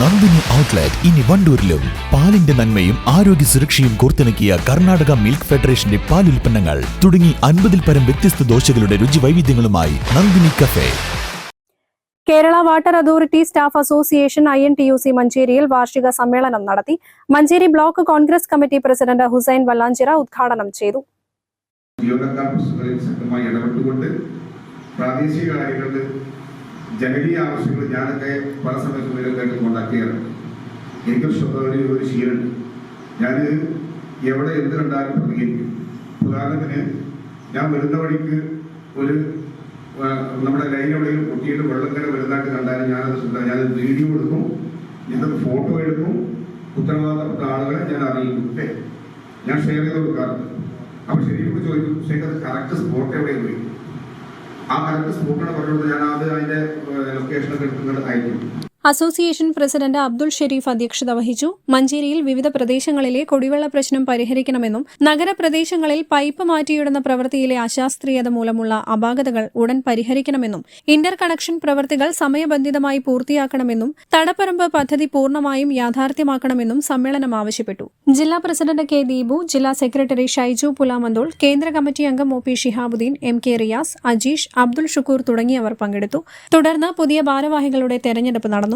Nandini outlet ഇനി വണ്ടൂരിലും. പാലിന്റെ നന്മയും ആരോഗ്യ സുരക്ഷയും കോർത്തിണക്കിയ കർണാടക മിൽക്ക് ഫെഡറേഷന്റെ പാൽ ഉൽപ്പന്നങ്ങൾ തുടങ്ങി അൻപതിൽ പരം വ്യത്യസ്ത ദോശകളുടെ രുചി വൈവിധ്യങ്ങളുമായി Nandini cafe. Kerala water authority staff association I N T U C മഞ്ചേരിയിൽ വാർഷിക സമ്മേളനം നടത്തി. Manjeri block Congress committee president Hussain Vallanchira ഉദ്ഘാടനം ചെയ്തു. പ്രാദേശിക കാര്യങ്ങളിൽ ജനകീയ ആവശ്യങ്ങൾ ഞാനൊക്കെ പല സമയത്തും ഇവരൊക്കെ കോണ്ടാക്ട് ചെയ്യാറുണ്ട്. എനിക്ക് ഒരു ഒരു ശീലമുണ്ട്. ഞാൻ എവിടെ എന്ത് കണ്ടാലും പ്രതികരിക്കും. ഉദാഹരണത്തിന് ഞാൻ വരുന്ന വഴിക്ക് ഒരു നമ്മുടെ ലൈൻ എവിടെയും പൊട്ടിയിട്ട് വെള്ളം ഇങ്ങനെ വരുന്നതായിട്ട് കണ്ടാലും ഞാനത് ശ്രദ്ധ ഞാൻ വീഡിയോ എടുക്കും ഇത് ഫോട്ടോ എടുക്കും ഉത്തരവാദിത്തപ്പെട്ട ആളുകളെ ഞാൻ അറിയിക്കും ഞാൻ ഷെയർ ചെയ്ത് കൊടുക്കാറുണ്ട്. അപ്പൊ ശരിക്കും ചോദിക്കും ശരി അത് കറക്റ്റ് സ്പോട്ട് എവിടെയും പോയി ആ കറക്റ്റ് സ്പോട്ടാണ് പറഞ്ഞത് ഞാൻ അത് അതിന്റെ ലൊക്കേഷനൊക്കെ എടുക്കുന്നത് അയക്കും. അസോസിയേഷൻ പ്രസിഡന്റ് അബ്ദുൾ ഷെരീഫ് അധ്യക്ഷത വഹിച്ചു. മഞ്ചേരിയിൽ വിവിധ പ്രദേശങ്ങളിലെ കുടിവെള്ള പ്രശ്നം പരിഹരിക്കണമെന്നും നഗരപ്രദേശങ്ങളിൽ പൈപ്പ് മാറ്റിയിടുന്ന പ്രവൃത്തിയിലെ അശാസ്ത്രീയത മൂലമുള്ള അപാകതകൾ ഉടൻ പരിഹരിക്കണമെന്നും ഇന്റർ കണക്ഷൻ പ്രവൃത്തികൾ സമയബന്ധിതമായി പൂർത്തിയാക്കണമെന്നും തടപ്പറമ്പ് പദ്ധതി പൂർണമായും യാഥാർത്ഥ്യമാക്കണമെന്നും സമ്മേളനം ആവശ്യപ്പെട്ടു. ജില്ലാ പ്രസിഡന്റ് കെ ദീപു ജില്ലാ സെക്രട്ടറി ഷൈജു പുലാമന്തോൾ കേന്ദ്ര കമ്മിറ്റി അംഗം O P Shihabuddin M K Riyas Ajeesh Abdul Shukoor തുടങ്ങിയവർ പങ്കെടുത്തു. തുടർന്ന് പുതിയ ഭാരവാഹികളുടെ തെരഞ്ഞെടുപ്പ് നടന്നു.